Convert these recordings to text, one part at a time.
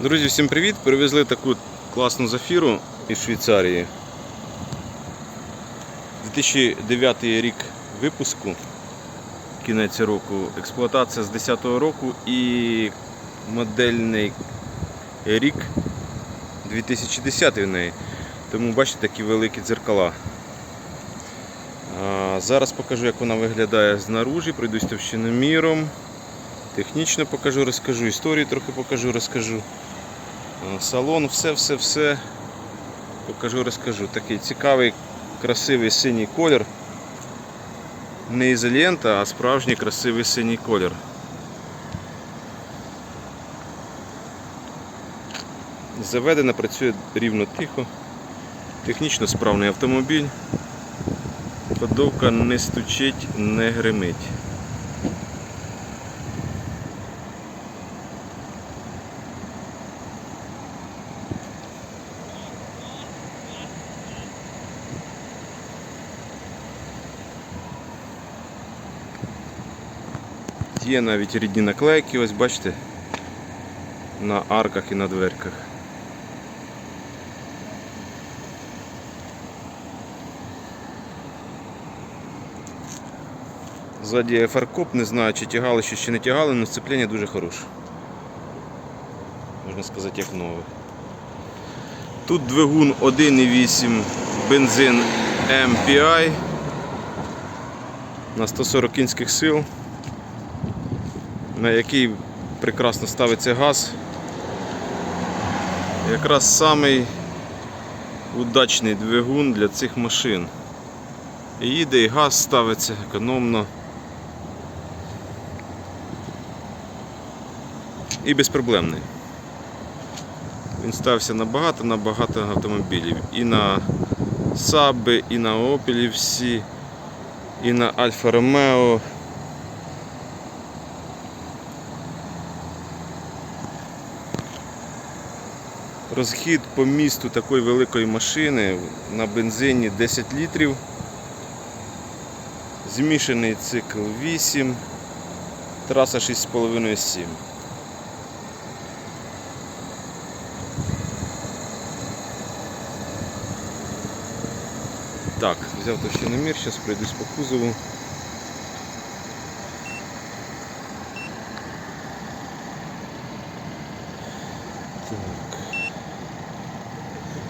Друзі, всім привіт! Привезли таку класну зафіру із Швейцарії. 2009 рік випуску, кінець року, експлуатація з 10 року і модельний рік 2010 в неї. Тому бачите такі великі дзеркала. Зараз покажу, як вона виглядає знаружі, пройдусь товщиноміром. Технічно покажу, розкажу, історію трохи покажу, розкажу. Салон, все-все-все покажу, розкажу. Такий цікавий, красивий синій колір. Не ізолента, а справжній красивий синій колір. Заведена, працює рівно тихо. Технічно справний автомобіль. Ходовка не стучить, не гримить. Є навіть рідні наклейки, ось бачите, на арках і на дверках. Ззаді фаркоп, не знаю, чи тягали ще чи не тягали, але сцеплення дуже хороше. Можна сказати, як нове. Тут двигун 1,8 бензин MPI на 140 кінських сил, на який прекрасно ставиться газ. Якраз самий удачний двигун для цих машин. І їде, і газ ставиться економно. І безпроблемний. Він стався на багато на багато автомобілів. І на Саби, і на Opel всі, і на Альфа Ромео. Розхід по місту такої великої машини на бензині 10 літрів. Змішаний цикл 8, траса 6,5-7. Так, взяв товщиномір, зараз пройдусь по кузову.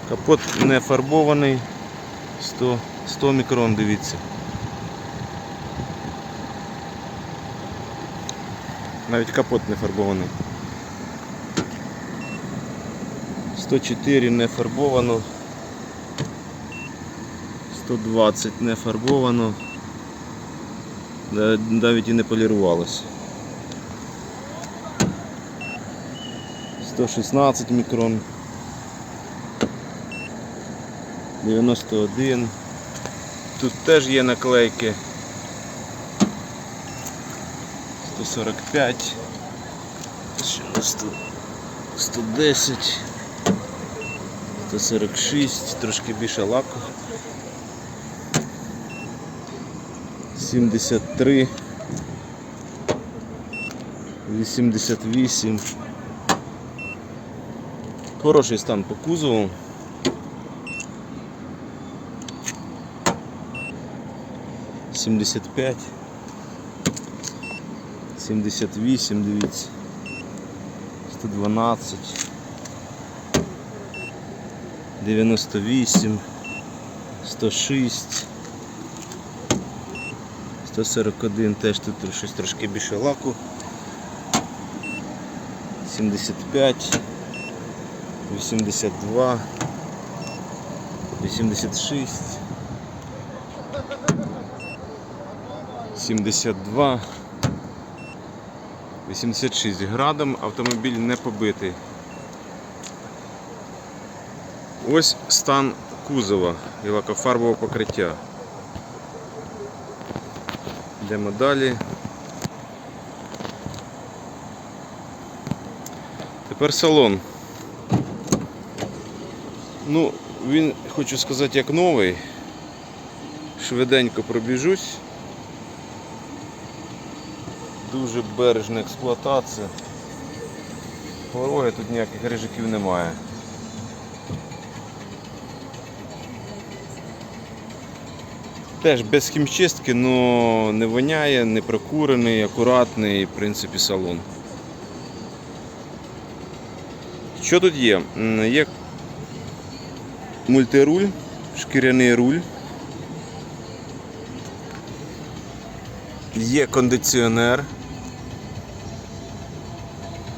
Капот не фарбований, 100, 100 мікрон, дивіться. Навіть капот не фарбований. 104 не фарбовано. 120 не фарбовано. Навіть і не полірувалося. 116 мікрон. 91. Тут теж є наклейки. 145. Ще на 100, 110. 146, трошки більше лаку. 73. 88. Хороший стан по кузову. Сімдесят п'ять. 78, дивіться. 112. 98. 106. 141 теж тут щось трошки більше лаку. 75. 82. 86. 72. 86 градом, автомобіль не побитий. Ось стан кузова і лакофарбового покриття. Йдемо далі. Тепер салон. Ну, він, хочу сказати, як новий. Швиденько пробіжусь. Дуже бережна експлуатація. хвороги, тут ніяких рижиків немає. Теж без хімчистки, але не воняє, не прокурений, акуратний, в принципі, салон. Що тут є? Є мультируль, шкіряний руль. Є кондиціонер.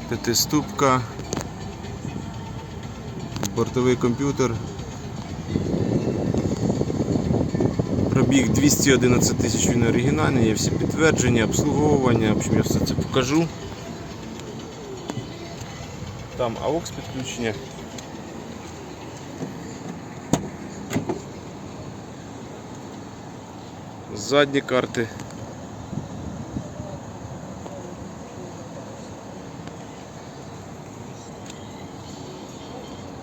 П'ятиступка. Бортовий комп'ютер. Пробіг 211 тисяч він оригінальний, є всі підтвердження, обслуговування, в общем, я все це покажу. Там AUX підключення. Задні карти.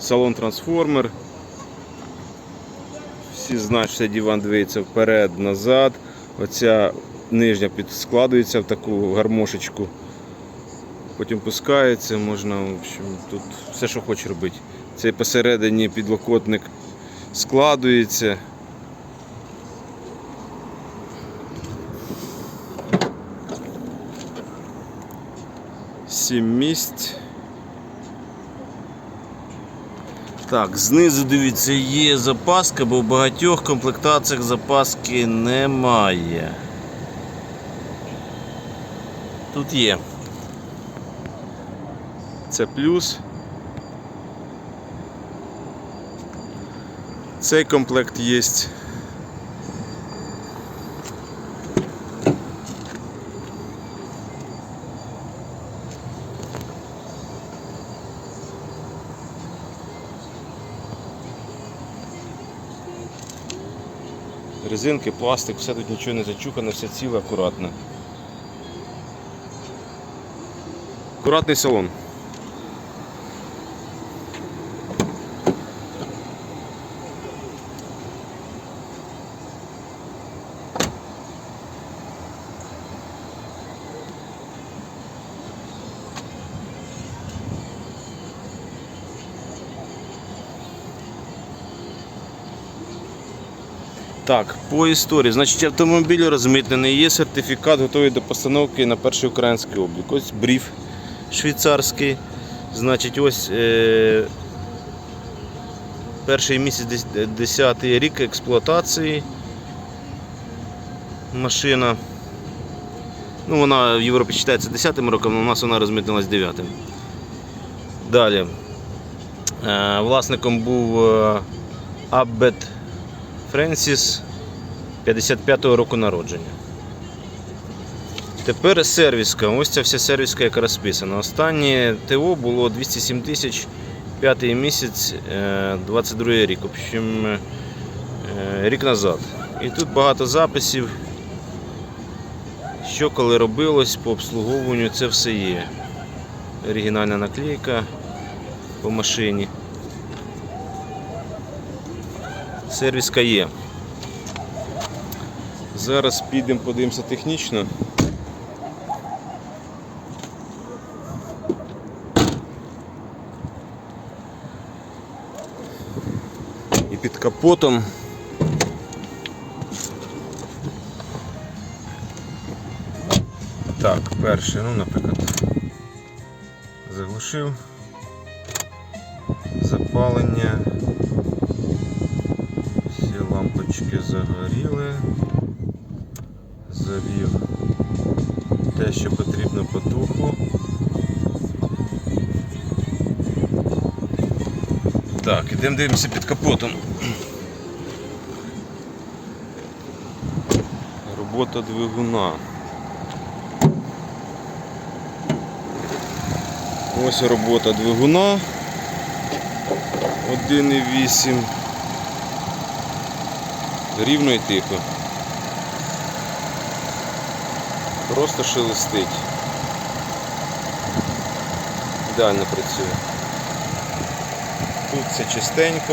Салон трансформер. Всі знають, що цей диван двиється вперед, назад. Оця нижня підскладується в таку гармошечку. Потім пускається, можна, в общем, тут все, що хочеш робити. Цей посередині підлокотник складується. Сім місць. Так, знизу дивіться, є запаска, бо в багатьох комплектаціях запаски немає. Тут є. Це плюс. Цей комплект є. Резинки, пластик, все тут нічого не зачухано, все ціле, акуратно. Акуратний салон. Так, по історії. Значить, автомобіль розмитнений, є сертифікат, готовий до постановки на перший український облік. Ось бриф швейцарський. Значить, ось е, перший місяць 10 рік експлуатації. Машина. Ну, вона в Європі вважається 10 роком, але у нас вона розмитнилась 9 Далі. Е, власником був е, Аббет Френсіс 55-го року народження. Тепер сервіска. Ось ця вся сервіска, яка розписана. Останнє ТО було 207 тисяч, п'ятий місяць, е, 22 рік, в общем, е, рік назад. І тут багато записів, що коли робилось по обслуговуванню, це все є. Оригінальна наклейка по машині. Сервіска є. Зараз підемо подивимося технічно. І під капотом. Так, перше, ну, наприклад, заглушив запалення. Лампочки загоріли. Завів те, що потрібно потухло. Так, ідемо дивимося під капотом. Робота двигуна. Ось робота двигуна. 1,8. Рівно і тихо. Просто шелестить. Ідеально працює. Тут все чистенько.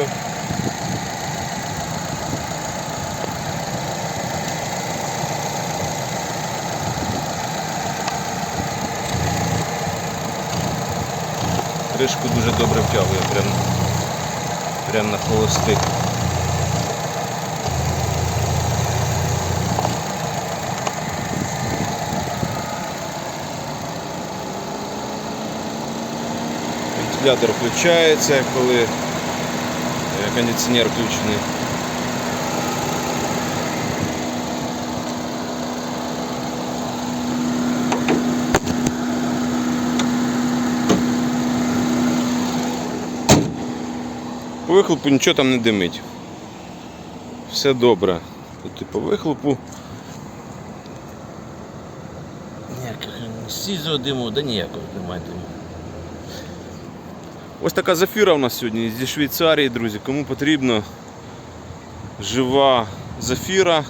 кришку дуже добре втягує, прям, прям на холостик. Вентилятор включається, коли е, кондиціонер включений. По вихлопу нічого там не димить. Все добре. Тут по вихлопу. Ніяких сізого диму, да ніякого немає диму. Ось така зафіра у нас сьогодні зі Швейцарії, друзі. Кому потрібно жива зафіра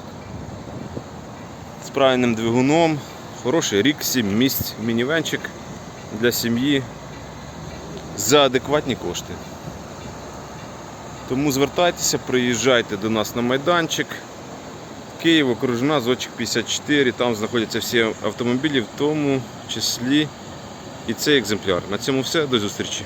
з правильним двигуном. Хороший рік, 7 місць, мінівенчик для сім'ї за адекватні кошти. Тому звертайтеся, приїжджайте до нас на майданчик. Київ, окружна, Зодчик 54. Там знаходяться всі автомобілі, в тому числі і цей екземпляр. На цьому все. До зустрічі.